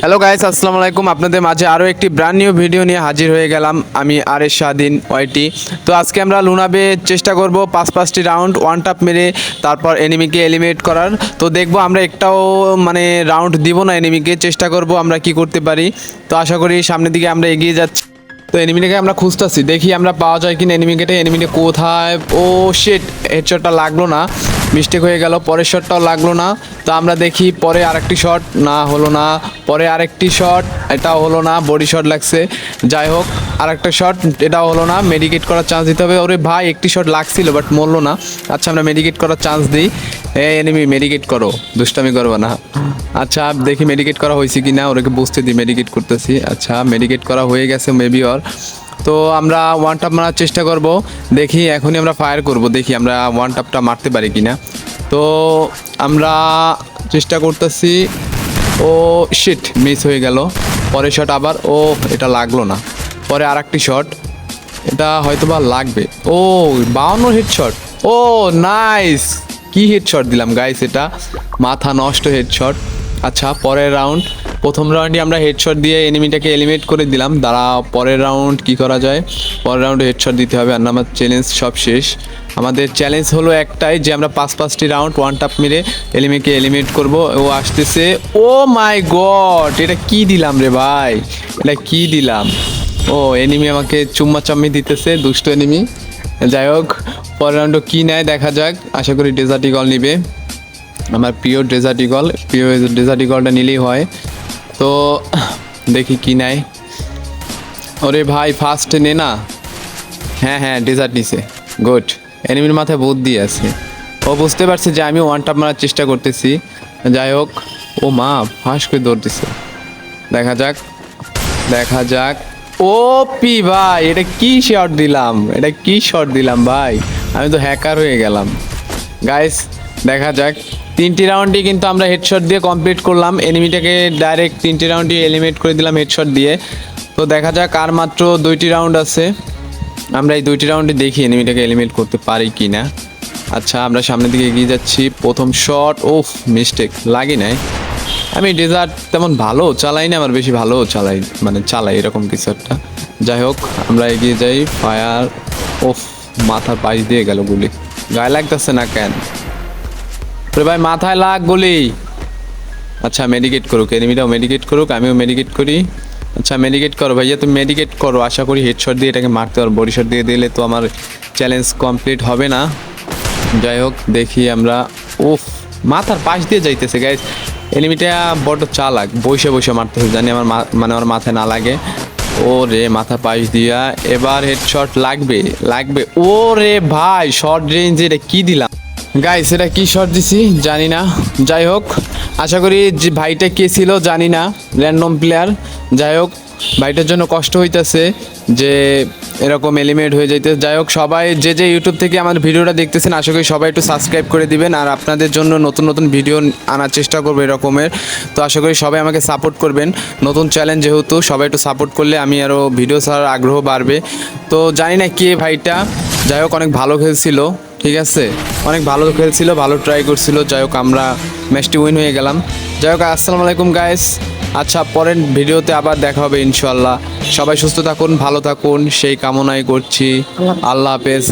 Hello guys আসসালামু আলাইকুম। আপনাদের মাঝে আরও একটি ব্র্যান্ড নিউ ভিডিও নিয়ে হাজির হয়ে গেলাম। আমি আর এস স্বাধীন ওয়াইটি তো আজকে আমরা লুনাবে চেষ্টা করব পাঁচ পাঁচটি রাউন্ড ওয়ান টাপ মেরে তারপর এনিমিকে এলিমিনেট করার। তো দেখব আমরা একটাও মানে রাউন্ড দিব না এনিমিকে চেষ্টা করব আমরা কি করতে পারি। তো আশা করি সামনের দিকে আমরা এগিয়ে যাচ্ছি। তো এনিমিটাকে আমরা খুঁজতেছি, দেখি আমরা পাওয়া যায় কিনা এনিমিকেটে এনিমিটে কোথায়? ও শেট হেডশটটা লাগল না। মিস্টেক হয়ে গেল, পরের শটটাও লাগল না। তো আমরা দেখি পরে আরেকটি শট না, হলো না। পরে আরেকটি শট এটাও হলো না বডি শট লাগছে। যাই হোক, আরেকটা শট এটাও হলো না। মেডিকেট করার চান্স দিতে হবে। ওরে ভাই, একটি শট লাগছিল বাট মরলো না। আচ্ছা আমরা মেডিকেট করার চান্স দিই। এ এনিমি মেডিকেট করো। দুষ্টামি করব না। আচ্ছা দেখি মেডিকেট করা হয়েছে কি না ওরাকে বুঝতে দিই মেডিকেট করতেছি। আচ্ছা মেডিকেট করা হয়ে গেছে মেবি ওর তো আমরা ওয়ান টাপ মারার চেষ্টা করব। দেখি এখনই আমরা ফায়ার করব, দেখি আমরা ওয়ান টাপটা মারতে পারি কি না তো আমরা চেষ্টা করতেছি, ও শিট মিস হয়ে গেল। পরের শট আবার, ও, এটা লাগল না। পরে আর একটি শট এটা হয়তো বা লাগবে। ও, বাউন্ন হেডশট ও নাইস কি হেডশট দিলাম গাইস এটা? মাথা নষ্ট হেডশট আচ্ছা পরের রাউন্ড প্রথম রাউন্ডে আমরা হেডশট দিয়ে এনিমিটাকে এলিমিনেট করে দিলাম। দাঁড়া, পরের রাউন্ড কি করা যায়? পরের রাউন্ডে হেডশট দিতে হবে আর আমার চ্যালেঞ্জ সব শেষ। আমাদের চ্যালেঞ্জ হলো একটাই যে আমরা পাঁচ পাঁচটি রাউন্ড ওয়ান টাপ মেরে এলিমিকে এলিমিনেট করব। ও আসতেছে, ও মাই গড এটা কি দিলাম রে ভাই? এটা কি দিলাম? ও এনিমি আমাকে চুম্মা চাম্মি দিতেছে, দুষ্ট এনিমি যাই হোক, পরের রাউন্ডে কী নেয় দেখা যাক। আশা করি ডেজার্ট ইগল নিবে। আমার প্রিয় ডেজার্ট ইগল প্রিয় ডেজার্ট ইগলটা নিলেই হয়। তো দেখি কি নেয়। ওরে ভাই ফার্স্ট নে না? হ্যাঁ হ্যাঁ ডেজার্ট নিছে। গুড এনিমির মাথায় বুদ্ধি আছে। ও বুঝতে পারছে যে আমি ওয়ান টাপ মারার চেষ্টা করতেছি। যাই হোক, ও মা, ফাঁস করে দৌড় দিছে। দেখা যাক দেখা যাক। ও পি ভাই, এটা কি শট দিলাম? এটা কি শট দিলাম ভাই? আমি তো হ্যাকার হয়ে গেলাম। গাইস দেখা যাক। তিনটি রাউন্ডই কিন্তু আমরা হেডশট দিয়ে কমপ্লিট করলাম। এনিমিটাকে ডাইরেক্ট তিনটি রাউন্ডই এলিমিনেট করে দিলাম হেডশট দিয়ে। তো দেখা যাক আর মাত্র দুইটি রাউন্ড আছে। আমরা এই দুইটি রাউন্ডে দেখি এনিমিটাকে এলিমিনেট করতে পারি কি না আচ্ছা আমরা সামনের দিকে এগিয়ে যাচ্ছি। প্রথম শট ওফ মিস্টেক লাগি নাই। আমি ডেজার্ট তেমন ভালো চালাই না আমার বেশি ভালো চালাই মানে চালাই এরকম কিছু একটা। যাই হোক, আমরা এগিয়ে যাই। ফায়ার ওফ মাথার পাশ দিয়ে গেল গুলি। গায়ে লাগতেছে না কেন? রে ভাই, মাথায় লাগ গুলি। আচ্ছা মেডিকেট করুক এনিমিটাও মেডিকেট করুক, আমিও মেডিকেট করি। আচ্ছা মেডিকেট করো ভাইয়া, তুমি মেডিকেট করো, আশা করি হেডশট দিয়ে এটাকে মারতে পারো বডি শট দিয়ে দিলে তো আমার চ্যালেঞ্জ কমপ্লিট হবে না। যাই হোক, দেখি আমরা, উফ, মাথার পাশ দিয়ে যাইতেছে গাইজ এনিমিটা বড্ড চালাক, বসে বসে মারতেছে, জানি আমার মানে আমার মাথায় না লাগে। ও রে মাথা পাশ দিয়া, এবার হেডশট লাগবে লাগবে। ও রে ভাই শর্ট রেঞ্জে এটা কি দিলাম? গাইস এটা কি শট দিছি? জানি না। যাই হোক, আশা করি যে ভাইটা কে ছিল জানি না র্যান্ডম প্লেয়ার যাই হোক, ভাইটার জন্য কষ্ট হইতেছে যে এরকম এলিমেট হয়ে যাইতে। যাই হোক, সবাই যে যে ইউটিউব থেকে আমার ভিডিওটা দেখতেছেন, আশা করি সবাই একটু সাবস্ক্রাইব করে দিবেন। আর আপনাদের জন্য নতুন নতুন ভিডিও আনার চেষ্টা করব এরকমের। তো আশা করি সবাই আমাকে সাপোর্ট করবেন। নতুন চ্যালেঞ্জ যেহেতু, সবাই একটু সাপোর্ট করলে আমি আরও ভিডিও ছাড়ার আগ্রহ বাড়বে। তো জানি না কে ভাইটা। যাই হোক অনেক ভালো খেলছিল ঠিক আছে? অনেক ভালো খেলছিল ভালো ট্রাই করছিল যাই হোক আমরা ম্যাচটি উইন হয়ে গেলাম। যাই হোক আসসালামু আলাইকুম গাইস আচ্ছা পরের ভিডিওতে আবার দেখা হবে ইনশাল্লাহ সবাই সুস্থ থাকুন ভালো থাকুন সেই কামনাই করছি। আল্লাহ হাফেজ।